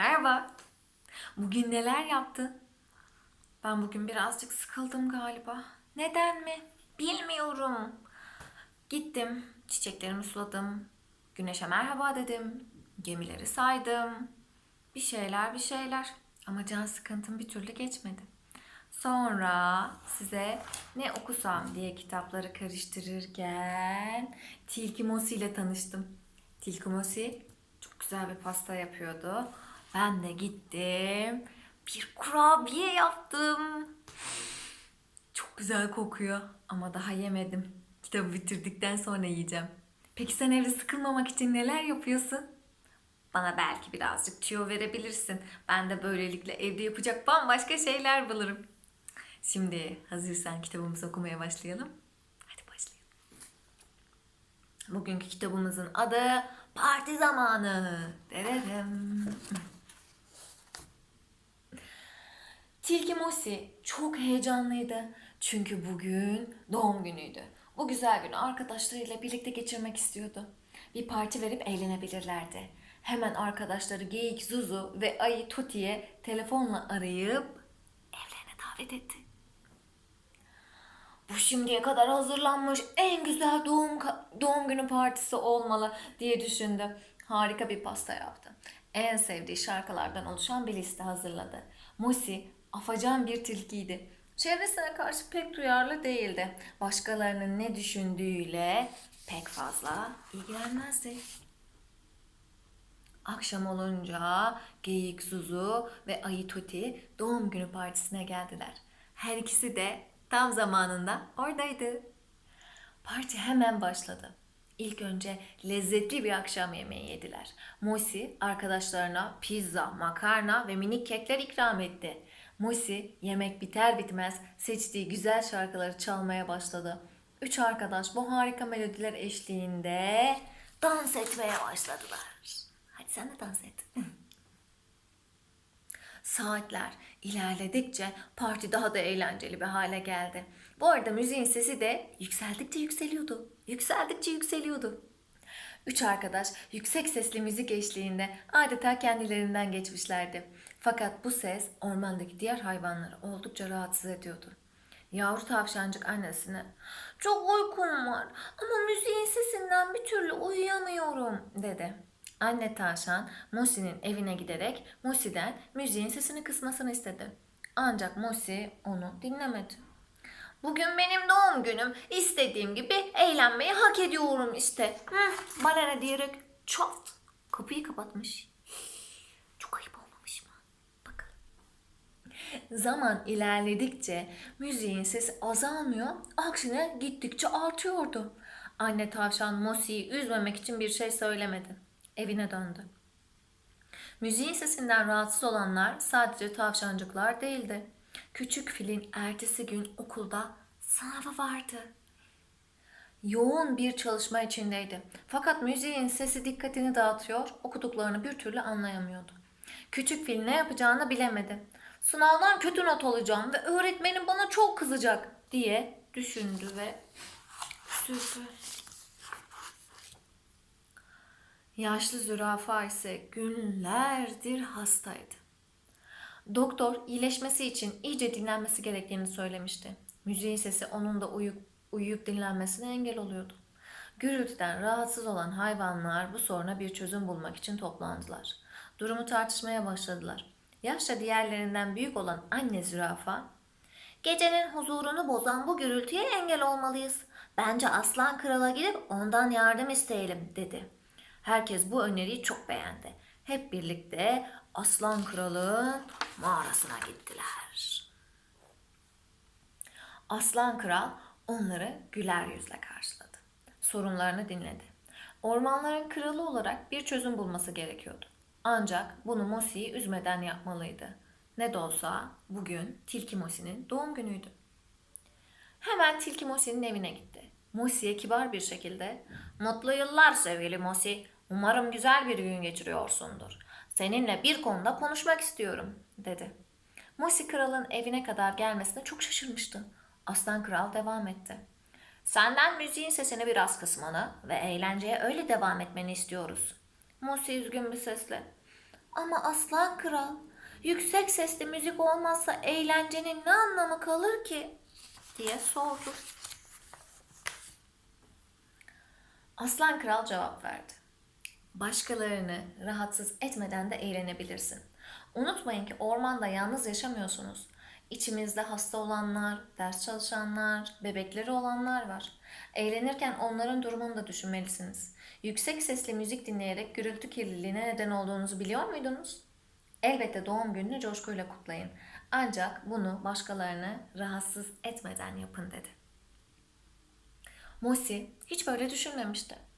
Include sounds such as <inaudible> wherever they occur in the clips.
Merhaba. Bugün neler yaptın? Ben bugün birazcık sıkıldım galiba. Neden mi? Bilmiyorum. Gittim, çiçeklerimi suladım. Güneşe merhaba dedim. Gemileri saydım. Bir şeyler bir şeyler. Ama can sıkıntım bir türlü geçmedi. Sonra size ne okusam diye kitapları karıştırırken Tilki Mosi ile tanıştım. Tilki Mosi çok güzel bir pasta yapıyordu. Ben de gittim. Bir kurabiye yaptım. Çok güzel kokuyor ama daha yemedim. Kitabı bitirdikten sonra yiyeceğim. Peki sen evde sıkılmamak için neler yapıyorsun? Bana belki birazcık tüyo verebilirsin. Ben de böylelikle evde yapacak bambaşka şeyler bulurum. Şimdi hazırsan kitabımızı okumaya başlayalım. Hadi başlayalım. Bugünkü kitabımızın adı Parti Zamanı. Dererim. Tilki Mosi çok heyecanlıydı. Çünkü bugün doğum günüydü. Bu güzel günü arkadaşlarıyla birlikte geçirmek istiyordu. Bir parti verip eğlenebilirlerdi. Hemen arkadaşları Geyik Zuzu ve Ayı Toti'ye telefonla arayıp evlerine davet etti. Bu şimdiye kadar hazırlanmış en güzel doğum doğum günü partisi olmalı diye düşündü. Harika bir pasta yaptı. En sevdiği şarkılardan oluşan bir liste hazırladı. Musi afacan bir tilkiydi. Çevresine karşı pek duyarlı değildi. Başkalarının ne düşündüğüyle pek fazla ilgilenmezdi. Akşam olunca Geyik Zuzu ve Ayı Toti doğum günü partisine geldiler. Her ikisi de tam zamanında oradaydı. Parti hemen başladı. İlk önce lezzetli bir akşam yemeği yediler. Musi arkadaşlarına pizza, makarna ve minik kekler ikram etti. Musi yemek biter bitmez seçtiği güzel şarkıları çalmaya başladı. Üç arkadaş bu harika melodiler eşliğinde dans etmeye başladılar. Hadi sen de dans et. <laughs> Saatler ilerledikçe parti daha da eğlenceli bir hale geldi. Bu arada müziğin sesi de yükseldikçe yükseliyordu. Yükseldikçe yükseliyordu. Üç arkadaş yüksek sesli müzik eşliğinde adeta kendilerinden geçmişlerdi. Fakat bu ses ormandaki diğer hayvanları oldukça rahatsız ediyordu. Yavru tavşancık annesine "Çok uykum var ama müziğin sesinden bir türlü uyuyamıyorum." dedi. Anne tavşan Musi'nin evine giderek Musi'den müziğin sesini kısmasını istedi. Ancak Musi onu dinlemedi. Bugün benim doğum günüm. İstediğim gibi eğlenmeyi hak ediyorum işte. Hı, bana ne diyerek çat kapıyı kapatmış. Çok ayıp olmamış mı? Bakalım. Zaman ilerledikçe müziğin sesi azalmıyor, aksine gittikçe artıyordu. Anne tavşan Mosi'yi üzmemek için bir şey söylemedi. Evine döndü. Müziğin sesinden rahatsız olanlar sadece tavşancıklar değildi. Küçük filin ertesi gün okulda sınavı vardı. Yoğun bir çalışma içindeydi. Fakat müziğin sesi dikkatini dağıtıyor, okuduklarını bir türlü anlayamıyordu. Küçük fil ne yapacağını bilemedi. Sınavdan kötü not alacağım ve öğretmenim bana çok kızacak diye düşündü ve üzüldü. Yaşlı zürafa ise günlerdir hastaydı. Doktor iyileşmesi için iyice dinlenmesi gerektiğini söylemişti. Müziğin sesi onun da uyuyup, uyuyup dinlenmesine engel oluyordu. Gürültüden rahatsız olan hayvanlar bu soruna bir çözüm bulmak için toplandılar. Durumu tartışmaya başladılar. Yaşça diğerlerinden büyük olan anne zürafa, Gecenin huzurunu bozan bu gürültüye engel olmalıyız. Bence aslan krala gidip ondan yardım isteyelim dedi. Herkes bu öneriyi çok beğendi. Hep birlikte Aslan Kral'ın mağarasına gittiler. Aslan Kral onları güler yüzle karşıladı. Sorunlarını dinledi. Ormanların kralı olarak bir çözüm bulması gerekiyordu. Ancak bunu Mosi'yi üzmeden yapmalıydı. Ne de olsa bugün Tilki Mosi'nin doğum günüydü. Hemen Tilki Mosi'nin evine gitti. Mosi'ye kibar bir şekilde ''Mutlu yıllar sevgili Mosi. Umarım güzel bir gün geçiriyorsundur. Seninle bir konuda konuşmak istiyorum.'' dedi. Mosi kralın evine kadar gelmesine çok şaşırmıştı. Aslan kral devam etti. Senden müziğin sesini biraz kısmanı ve eğlenceye öyle devam etmeni istiyoruz. Mosi üzgün bir sesle. Ama aslan kral, yüksek sesli müzik olmazsa eğlencenin ne anlamı kalır ki? diye sordu. Aslan kral cevap verdi. Başkalarını rahatsız etmeden de eğlenebilirsin. Unutmayın ki ormanda yalnız yaşamıyorsunuz. İçimizde hasta olanlar, ders çalışanlar, bebekleri olanlar var. Eğlenirken onların durumunu da düşünmelisiniz. Yüksek sesli müzik dinleyerek gürültü kirliliğine neden olduğunuzu biliyor muydunuz? Elbette doğum gününü coşkuyla kutlayın. Ancak bunu başkalarını rahatsız etmeden yapın dedi. Musi hiç böyle düşünmemişti.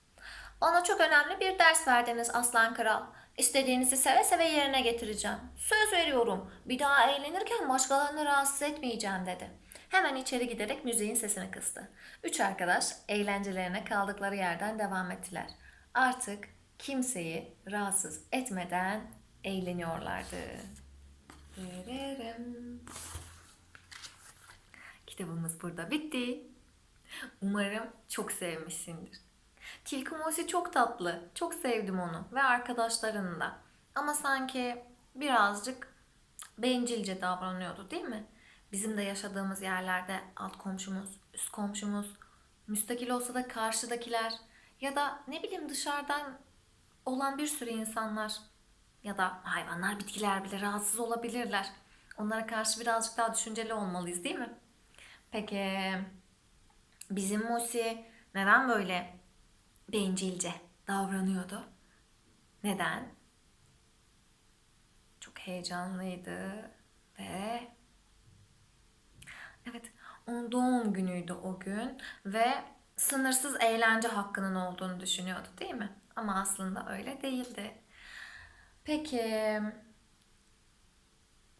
Bana çok önemli bir ders verdiniz Aslan Kral. İstediğinizi seve seve yerine getireceğim. Söz veriyorum. Bir daha eğlenirken başkalarını rahatsız etmeyeceğim dedi. Hemen içeri giderek müziğin sesini kıstı. Üç arkadaş eğlencelerine kaldıkları yerden devam ettiler. Artık kimseyi rahatsız etmeden eğleniyorlardı. Kitabımız burada bitti. Umarım çok sevmişsindir. Tilki Mosi çok tatlı. Çok sevdim onu ve arkadaşlarını da. Ama sanki birazcık bencilce davranıyordu değil mi? Bizim de yaşadığımız yerlerde alt komşumuz, üst komşumuz, müstakil olsa da karşıdakiler ya da ne bileyim dışarıdan olan bir sürü insanlar ya da hayvanlar, bitkiler bile rahatsız olabilirler. Onlara karşı birazcık daha düşünceli olmalıyız değil mi? Peki bizim Musi neden böyle bencilce davranıyordu? Neden? Çok heyecanlıydı ve evet onun doğum günüydü o gün ve sınırsız eğlence hakkının olduğunu düşünüyordu değil mi? Ama aslında öyle değildi. Peki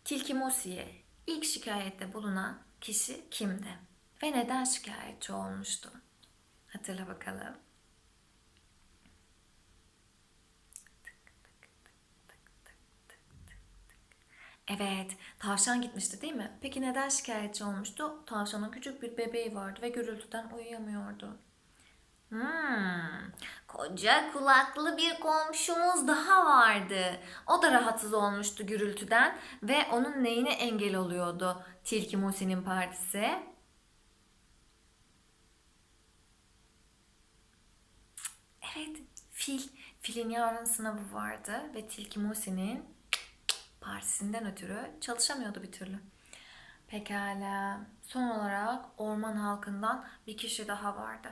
Tilki Musi'ye ilk şikayette bulunan kişi kimdi? Ve neden şikayetçi olmuştu? Hatırla bakalım. Evet, tavşan gitmişti değil mi? Peki neden şikayetçi olmuştu? Tavşanın küçük bir bebeği vardı ve gürültüden uyuyamıyordu. Hmm, koca kulaklı bir komşumuz daha vardı. O da rahatsız olmuştu gürültüden ve onun neyine engel oluyordu Tilki Musi'nin partisi? Evet, fil. Filin yarın sınavı vardı ve Tilki Musi'nin partisinden ötürü çalışamıyordu bir türlü. Pekala. Son olarak orman halkından bir kişi daha vardı.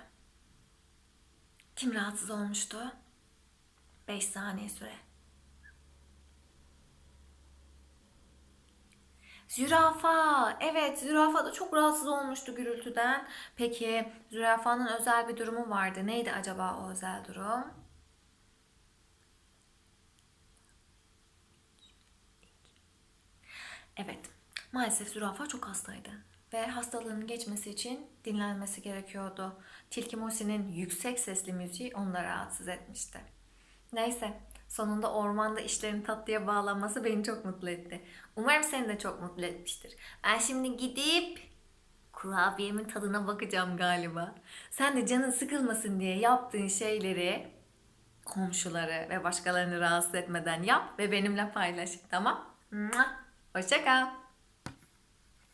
Kim rahatsız olmuştu? 5 saniye süre. Zürafa. Evet, zürafa da çok rahatsız olmuştu gürültüden. Peki, zürafanın özel bir durumu vardı. Neydi acaba o özel durum? Evet, maalesef zürafa çok hastaydı ve hastalığının geçmesi için dinlenmesi gerekiyordu. Tilki Musi'nin yüksek sesli müziği da rahatsız etmişti. Neyse, sonunda ormanda işlerin tatlıya bağlanması beni çok mutlu etti. Umarım seni de çok mutlu etmiştir. Ben şimdi gidip kurabiyemin tadına bakacağım galiba. Sen de canın sıkılmasın diye yaptığın şeyleri komşuları ve başkalarını rahatsız etmeden yap ve benimle paylaş. Tamam? Mua! Hoşça kal.